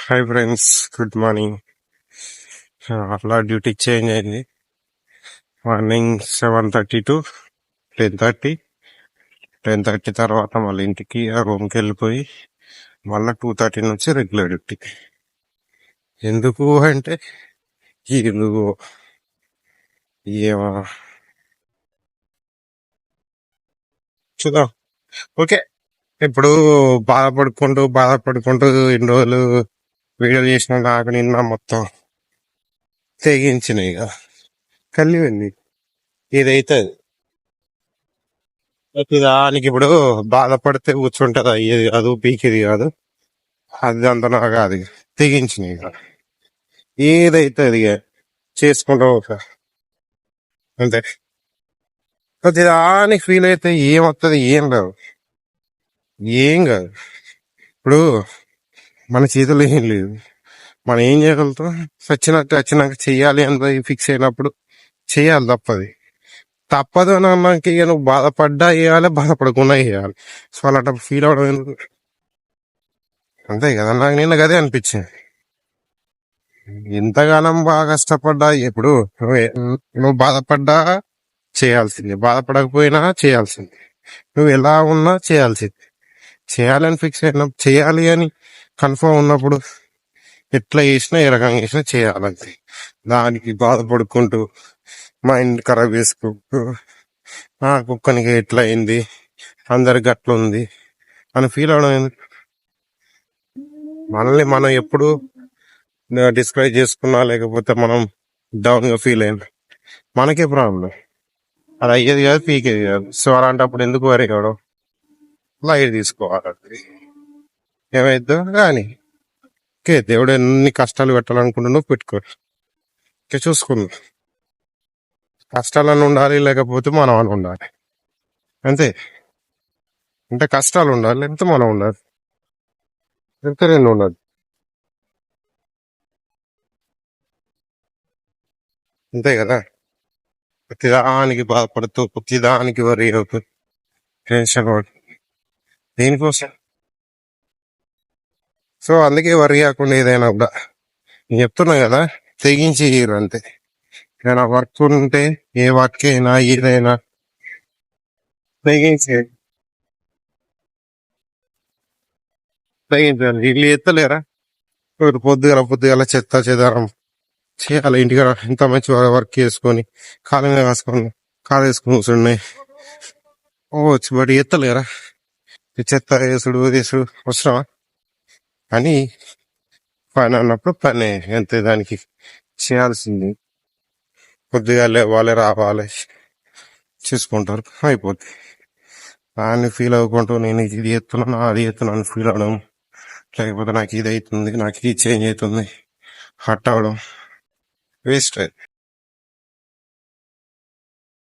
Hi friends good morning అలా duty change అయింది. Morning seven thirty to ten thirty ten thirty తర్వాత మళ్ళీ ఇంటికి ఆ రూమ్కి వెళ్ళిపోయి మళ్ళీ టూ థర్టీ నుంచి రెగ్యులర్ డ్యూటీ ఎందుకు అంటే ఎందుకు? ఏమో. చూద్దాం. ఓకే. ఇప్పుడు బాధపడుకుంటూ బాధపడుకుంటూ ఇన్ని రోజులు వీడియో చేసిన నాకు నిన్న మొత్తం తెగించినాయి ఇక. కలిగింది ఇదైతే దానికి ఇప్పుడు బాధపడితే కూర్చుంటుంది. అయ్యేది కాదు పీకేది కాదు. అది అంత నాకు కాదు తెగించినాయి తెగించిన ఇక. ఏదైతే అది చేసుకుంటూ ఒక అంతే. ప్రతిదానికి ఫీల్ అయితే ఏమవుతుంది ఏం లేదు ఏం కాదు. ఇప్పుడు మన చేతిలో ఏం లేదు. మనం ఏం చేయగలుగుతాం? వచ్చినట్టు వచ్చినాక చెయ్యాలి అని ఫిక్స్ అయినప్పుడు చేయాలి తప్పది. తప్పదు అని అన్నాక ఇక నువ్వు బాధపడ్డా వేయాలి బాధపడకుండా వేయాలి సో అలాంటి ఫీల్ అవడం ఎందుకు? అంతే కదా నాకు నిన్న గదే అనిపించింది. ఇంతగానం బాగా కష్టపడ్డా ఎప్పుడు? నువ్వు నువ్వు బాధపడ్డా చేయాల్సింది. బాధపడకపోయినా చేయాల్సింది. నువ్వు ఎలా ఉన్నా చేయాల్సింది. చేయాలని ఫిక్స్ అయిన చేయాలి అని కన్ఫర్మ్ ఉన్నప్పుడు ఎట్లా చేసినా ఏ రకంగా చేసినా చేయాలంతే. దానికి బాధపడుకుంటూ మైండ్ ఖరాబ్ చేసుకుంటూ నా కుక్కనికి ఎట్లా అయింది అందరికి అట్లా ఉంది అని ఫీల్ అవడం ఎందుకు? మనల్ని మనం ఎప్పుడు డిస్క్రైబ్ చేసుకున్నా లేకపోతే మనం డౌన్గా ఫీల్ అయినా మనకే ప్రాబ్లం అది అయ్యేది కాదు పీకేది కాదు. సో అలాంటప్పుడు ఎందుకు వరే కావడం? లైట్ తీసుకోవాలి. ఏమైద్దో కానీ ఓకే దేవుడు ఎన్ని కష్టాలు పెట్టాలనుకుంటున్నావు పెట్టుకో. ఓకే చూసుకుందాం. కష్టాలను ఉండాలి లేకపోతే మనం అని ఉండాలి. అంతే. అంటే కష్టాలు ఉండాలి ఎంత మనం ఉండాలి. ఎంత రెండు ఉండాలి. అంతే కదా. ప్రతిదానికి బాధపడుతూ ప్రతిదానికి వరి అవుతూ టెన్షన్ పడుతూ. దేనికోసం? సో అందుకే వరి కాకుండా ఏదైనా కూడా. నేను చెప్తున్నా కదా తెగించి చేయరు అంతే. ఏదైనా వర్క్ ఉంటే ఏ వర్క్ అయినా ఏదైనా తెగించి తెగించాలి వీళ్ళు ఎత్తలేరా? పొద్దుగల పొద్దుగల చెత్త చెదారం చేయాలి. ఇంటికి ఇంత మంచి వర్క్ చేసుకొని కాళ్ళ మీద కాసుకొని కాలు వేసుకొని కూర్చున్నాయి ఓ వచ్చి బట్ ఎత్తలేరా? ఈ చెత్త వేసుడు వేసుడు అవసరమా? అని పని అన్నప్పుడు పని అంతే దానికి చేయాల్సింది? కొద్దిగా లేవాలి రావాలి చూసుకుంటారు అయిపోద్ది. దాన్ని ఫీల్ అవ్వకుంటూ నేను ఇది ఎత్తున్నాను అది ఎత్తున్నాను ఫీల్ అవడం లేకపోతే నాకు ఇది అవుతుంది నాకు ఇది చేంజ్ అవుతుంది హట్ అవడం వేస్ట్